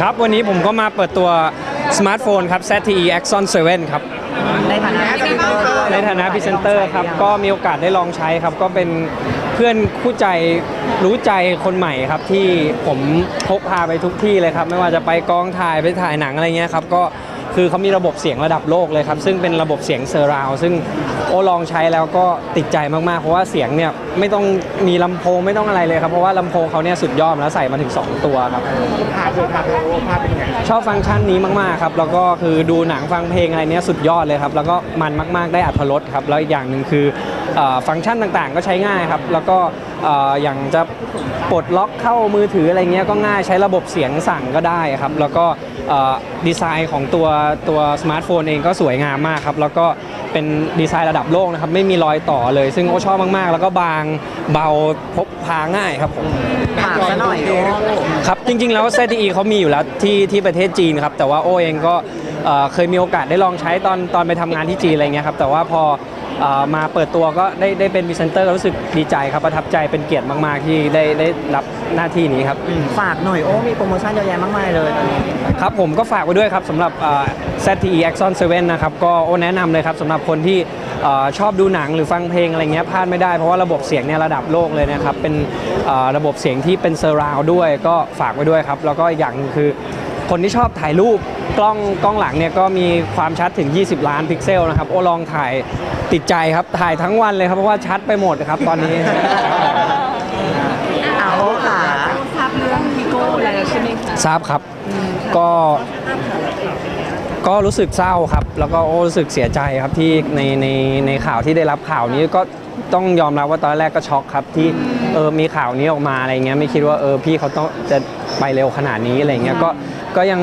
ครับ วันนี้ผมก็มาเปิดตัวสมาร์ทโฟนครับ ZTE Axon 7 ครับ ในฐานะพรีเซนเตอร์ด้วยในฐานะพรีเซนเตอร์ครับ ก็มีโอกาสได้ลองใช้ครับ ก็เป็นเพื่อนคู่ใจรู้ใจคนใหม่ครับที่ผมพกพาไปทุกที่เลยครับ ไม่ว่าจะไปกองถ่ายไปถ่ายหนังอะไรเงี้ยครับ ก็ คือเขามีระบบเสียงระดับโลกเลยครับ ซึ่งเป็นระบบเสียงเซอร์ราว ซึ่งโอลองใช้แล้วก็ติดใจมากๆ เพราะว่าเสียงเนี่ยไม่ต้องมีลำโพงไม่ต้องอะไรเลยครับ เพราะว่าลำโพงเขาเนี่ยสุดยอดแล้วใส่มาถึง 2 ตัวครับพาเดินพาไปโอพเป็นไงชอบฟังก์ชันนี้มากๆครับ แล้วก็คือดูหนังฟังเพลงอะไรเนี้ยสุดยอดเลยครับ แล้วก็มันมากๆได้อัธรสครับ แล้วอีกอย่างหนึ่งคือเอ่อฟังก์ชันต่างๆ ก็ใช้ง่ายครับ แล้วก็ อ่ออย่างจะปลดล็อกเข้ามือถืออะไรเงี้ยก็ง่ายใช้ระบบเสียงสั่งก็ได้ครับ แล้วก็เอ่อดีไซน์ของตัวตัวสมาร์ทโฟนเองก็สวยงามมากครับ แล้วก็เป็นดีไซน์ระดับโลกนะครับไม่มีรอยต่อเลย ซึ่งโอชอบมากๆ แล้วก็บางเบาพกพาง่ายครับผมฝากซะหน่อยโอ้ครับ จริงๆ แล้ว ZTE เขามีอยู่แล้วที่ที่ประเทศจีนครับ แต่ว่าโอเองก็เอ่อเคยมีโอกาสได้ลองใช้ตอนตอนไปทำงานที่จีนอะไรเงี้ยครับ แต่ว่าพอเอ่อ มาเปิดตัวก็ได้ได้เป็นพรีเซนเตอร์ก็รู้สึกดีใจครับประทับใจเป็นเกียรติมาก ๆ ที่ได้ได้รับหน้าที่นี้ครับ ฝากหน่อยโอ้มีโปรโมชั่นเยอะแยะมากมายเลยตอนนี้ ครับผมก็ฝากไว้ด้วยครับสำหรับเอ่อ ZTE Axon 7 นะครับ ก็โอแนะนำเลยครับสำหรับคนที่เอ่อชอบดูหนังหรือฟังเพลงอะไรเงี้ยพลาดไม่ได้เพราะว่าระบบเสียงเนี่ยระดับโลกเลยนะครับ เป็นเอ่อระบบเสียงที่เป็นเซอร์ราวด้วย ก็ฝากไว้ด้วยครับ แล้วก็อีกอย่างหนึ่งคือ คนที่ชอบถ่ายรูปกล้องกล้องหลังเนี่ยก็มีความชัดถึง 20 ล้านพิกเซลนะครับ โอลองถ่ายติดใจครับ ถ่ายทั้งวันเลยครับ เพราะว่าชัดไปหมดครับตอนนี้ เอาโอ้ค่ะทราบเรื่องพิโก้แล้วใช่ไหมคะทราบครับ ก็ก็รู้สึกเศร้าครับ แล้วก็โอ้รู้สึกเสียใจครับที่ในในในข่าวที่ได้รับข่าวนี้ก็ต้องยอมรับว่าตอนแรกก็ช็อกครับที่เออมีข่าวนี้ออกมาอะไรเงี้ยไม่คิดว่าเออพี่เขาต้องจะไปเร็วขนาดนี้อะไรเงี้ยก็ ก็ยัง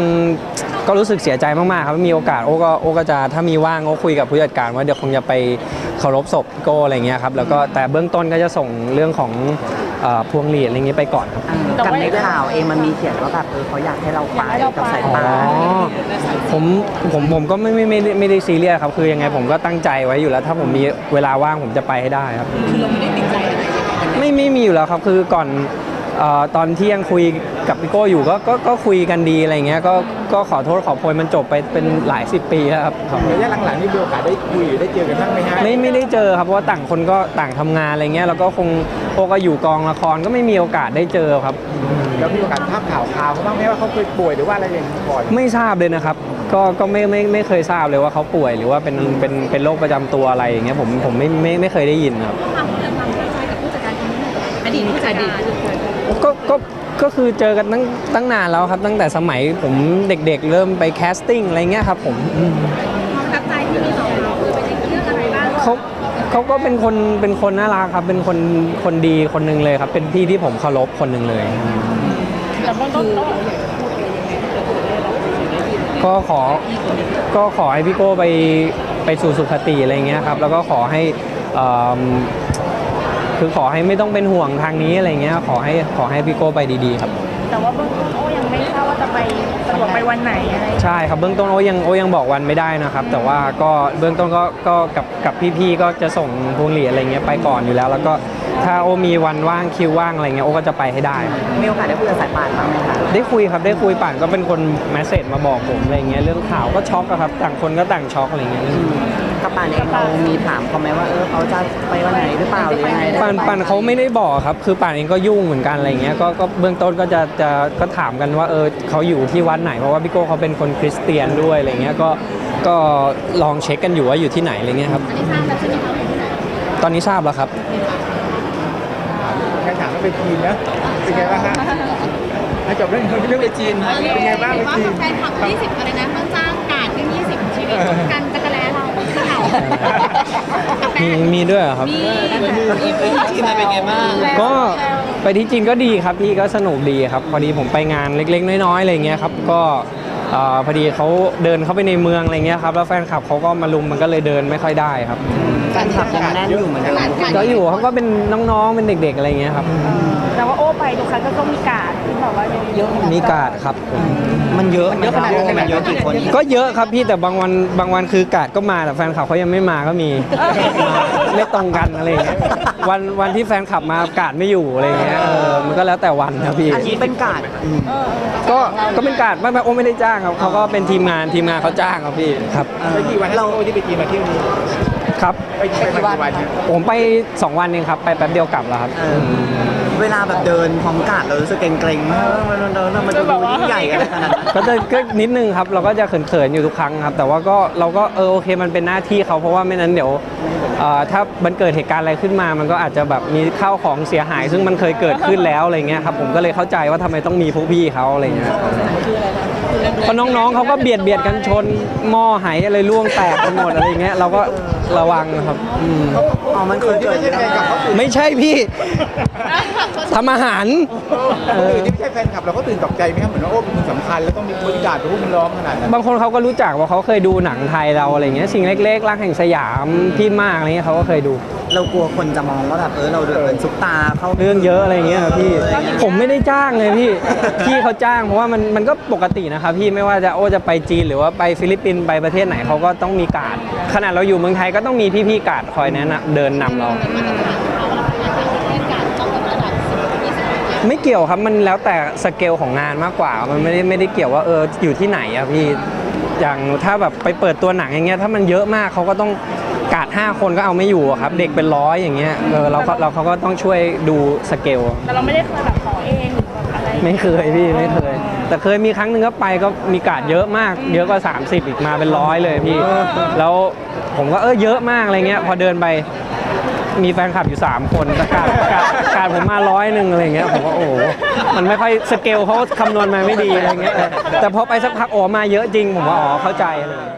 ก็รู้สึกเสียใจมากๆครับมีโอกาสโอ้ก็โอ้ก็จะถ้ามีว่างโอ้คุยกับผู้จัดการว่าเดี๋ยวคงจะไปเคารพศพพี่โก้อะไรเงี้ยครับแล้วก็แต่เบื้องต้นก็จะส่งเรื่องของเอ่อพวงหลีดอะไรเงี้ยไปก่อนครับกับในข่าวเองมันมีเขียนว่าแบบเออเขาอยากให้เราไปกับสายอ๋อตาผมผมผมก็ไม่ไม่ไม่ได้ไม่ได้ซีเรียสครับ คือยังไงผมก็ตั้งใจไว้อยู่แล้ว ถ้าผมมีเวลาว่างผมจะไปให้ได้ครับ คือเราไม่ได้ติดใจอะไรใช่ไหมไม่ไม่มีอยู่แล้วครับ คือก่อน เอ่อตอนที่ยังคุยกับพี่โก้อยู่ก็ก็ก็คุยกันดีอะไรเงี้ยก็ก็ขอโทษขอโพยมันจบไปเป็นหลายสิบปีแล้วครับครับ ระยะหลังๆนี่มีโอกาสได้คุยหรือได้เจอกันบ้างไหมฮะไม่ไม่ได้เจอครับเพราะว่าต่างคนก็ต่างทำงานอะไรเงี้ยแล้วก็คงโก้ก็อยู่กองละครก็ไม่มีโอกาสได้เจอครับ แล้วมีโอกาสทราบข่าวข่าวเขาบ้างไหมว่าเขาเคยป่วยหรือว่าอะไรอย่างนี้ก่อนไม่ทราบเลยนะครับ ก็ก็ไม่ไม่ไม่เคยทราบเลยว่าเขาป่วยหรือว่าเป็นเป็นเป็นโรคประจำตัวอะไรอย่างเงี้ยผมผมไม่ไม่ไม่เคยได้ยินครับ ความเรื่องความเข้าใจกับผู้จัดการคนนี้อดีตผู้จัดการ ก็ก็ก็คือเจอกันตั้งตั้งนานแล้วครับ ตั้งแต่สมัยผมเด็กๆ เริ่มไปแคสติ้งอะไรเงี้ยครับผมอืมความประทับใจที่มีต่อเราคือเป็นเรื่องอะไรบ้างเขาเขาก็เป็นคนเป็นคนน่ารักครับ เป็นคนคนดีคนหนึ่งเลยครับ เป็นพี่ที่ผมเคารพคนหนึ่งเลย แต่เบื้องต้นต้องก็ขอก็ขอให้พี่โก้ไปไปสู่สุคติอะไรเงี้ยครับ แล้วก็ขอให้เอิ่ม คือขอให้ไม่ต้องเป็นห่วงทางนี้อะไรเงี้ยขอให้ขอให้พี่โก้ไปดีๆครับ แต่ว่าเบื้องต้นโอ้ยังไม่ทราบว่าจะไปสะดวกไปวันไหนอะไร ใช่ครับเบื้องต้นโอยังโอยังบอกวันไม่ได้นะครับ แต่ว่าก็เบื้องต้นก็ก็กับกับพี่ๆก็จะส่งพวงหลีดอะไรเงี้ยไปก่อนอยู่แล้ว แล้วก็ถ้าโอมีวันว่างคิวว่างอะไรเงี้ยโอก็จะไปให้ได้ครับมีโอกาสได้คุยกับสายป่านบ้างไหมคะได้คุยครับได้คุยป่านก็เป็นคนแมสเซจมาบอกผมอะไรเงี้ยเรื่องข่าวก็ช็อกอะครับต่างคนก็ต่างช็อกอะไรเงี้ยกับ ป่านเองเรามีถามเขาไหมว่าเออเขาจะไปวันไหนหรือเปล่าหรือยังไงป่านป่านเขาไม่ได้บอกครับ คือป่านเองก็ยุ่งเหมือนกันอะไรเงี้ยก็ก็เบื้องต้นก็จะจะก็ถามกันว่าเออเขาอยู่ที่วัดไหนเพราะว่าพี่โก้เขาเป็นคนคริสเตียนด้วยอะไรเงี้ยก็ก็ลองเช็คกันอยู่ว่าอยู่ที่ไหนอะไรเงี้ยครับ อันนี้ทราบแล้วใช่ไหมคะที่ไหนตอนนี้ทราบแล้วครับ แข่งขันก็ไปจีนนะเป็นไงบ้างฮะอะจบเรื่องเรื่องไปจีนเป็นไงบ้างไปจีน แฟนคลับ20อะไรนะเพิ่งจ้างกาดเรื่อง20 ชีวิตกัน มีมีด้วยเหรอครับมีมีไปที่เป็นไงบ้าง ก็ไปที่จีนก็ดีครับพี่ก็สนุกดีครับ พอดีผมไปงานเล็กๆ น้อยๆอะไรเงี้ยครับก็เอ่อพอดีเขาเดินเข้าไปในเมืองอะไรเงี้ยครับแล้วแฟนคลับเขาก็มาลุมมันก็เลยเดินไม่ค่อยได้ครับ แฟนคลับยังแน่นอยู่เหมือนเดิมก็อยู่เขาก็เป็นน้องๆเป็นเด็กๆอะไรเงี้ยครับ แต่ว่าโอ้ ไปทุกครั้งก็ต้องมีการดที่แบบแบบว่าเยอะขนาดมีการ์ดครับมันเยอะมันเยอะขนาดไหนมันเยอะกี่คนก็เยอะครับพี่แต่บางวันบางวันคือกาดก็มาแต่แฟนคลับเขายังไม่มาก็มีมาไม่ตรงกันอะไรอย่างเงี้ยวันวันที่แฟนคลับมากาดไม่อยู่อะไรอย่างเงี้ยเออมันก็แล้วแต่วันครับพี่ อันนี้เป็นการ์ดอืมก็ก็เป็นการ์ดไม่ไม่โอ้ไม่ได้จ้างครับเขาก็เป็นทีมงานทีมงานเขาจ้างครับพี่ครับ ไปกี่วันเราที่ไปจีนมาเที่ยวนี้ครับ ไปไปกี่วันเนี่ยผมไป 2 วันเองครับ ไปแป๊บเดียวกลับแล้วครับ เออ เวลาแบบเดินพร้อมกาดเรารู้สึกเกรงๆมากมันมันมันมันจะดูยิ่งใหญ่กันขนาดนั้นก็จะก็นิดนึงครับเราก็จะเขินๆอยู่ทุกครั้งครับ แต่ว่าก็เราก็เออโอเคมันเป็นหน้าที่เขาเพราะว่าไม่นั้นเดี๋ยวเอ่อถ้ามันเกิดเหตุการณ์อะไรขึ้นมา มันก็อาจจะแบบมีข้าวของเสียหาย ซึ่งมันเคยเกิดขึ้นแล้วอะไรเงี้ยครับผมก็เลยเข้าใจว่าทำไมต้องมีพวกพี่เขาอะไรเงี้ย เพราะน้องๆเขาก็เบียดเบียดกันชนหม้อไหอะไรล่วงแตกไปหมดอะไรเงี้ยเราก็ระวังครับอืมอ๋อมันเคยที่เกิดไม่ใช่แฟนคลับเขาตื่นไม่ใช่พี่ทำอาหารเออ ที่ไม่ใช่แฟนคลับเราก็ตื่นตกใจไหมครับเหมือนว่าโอ้เป็นคนสำคัญแล้วต้องมีบริการตัวพวกมันร้องขนาดนั้นบางคนเขาก็รู้จักว่าเขาเคยดูหนังไทยเราอะไรเงี้ยสิ่งเล็กๆรักแห่งสยามพี่มากอะไรเงี้ยเขาก็เคยดู เรากลัวคนจะมองว่าแบบเออเราเป็นซุปตาเข้า เรื่องเยอะอะไรเงี้ยครับพี่ ผมไม่ได้จ้างเลยพี่ พี่เขาจ้างเพราะว่ามันมันก็ปกตินะครับพี่ไม่ว่าจะโอ้จะไปจีนหรือว่าไปฟิลิปปินส์ไปประเทศไหนเขาก็ต้องมีการดขนาดเราอยู่เมืองไทยก็ต้องมีพี่ๆการดคอยแนะนำเดินนำเราเล่นการต้องเป็นระดับ10 20ไม่เกี่ยวครับมันแล้วแต่สเกลของงานมากกว่า มันไม่ได้ไม่ได้เกี่ยวว่าเอออยู่ที่ไหนอะพี่อย่างถ้าแบบไปเปิดตัวหนังอย่างเงี้ยถ้ามันเยอะมากเขาก็ต้อง กาด5คนก็เอาไม่อยู่อะครับ เด็กเป็นร้อยอย่างเงี้ยเออเราก็เราเขาก็ต้องช่วยดูสเกล แต่เราไม่ได้เคยแบบขอเองหรือแบบอะไรไม่เคยพี่ไม่เคย แต่เคยมีครั้งหนึ่งก็ไปก็มีการดเยอะมาก เยอะกว่า30 อีกมาเป็นร้อยเลยพี่ แล้วผมก็เออเยอะมากอะไรเงี้ย พอเดินไปมีแฟนคลับอยู่ 3 คนแต่การการการผมมาร้อยหนึ่งอะไรเงี้ยผมก็โอ้โหมันไม่ค่อยสเกลเขาคำนวณมาไม่ดีอะไรเงี้ยเออแต่พอไปสักพักโอ้มาเยอะจริงผมว่าอ๋อเข้าใจอะไรเงี้ย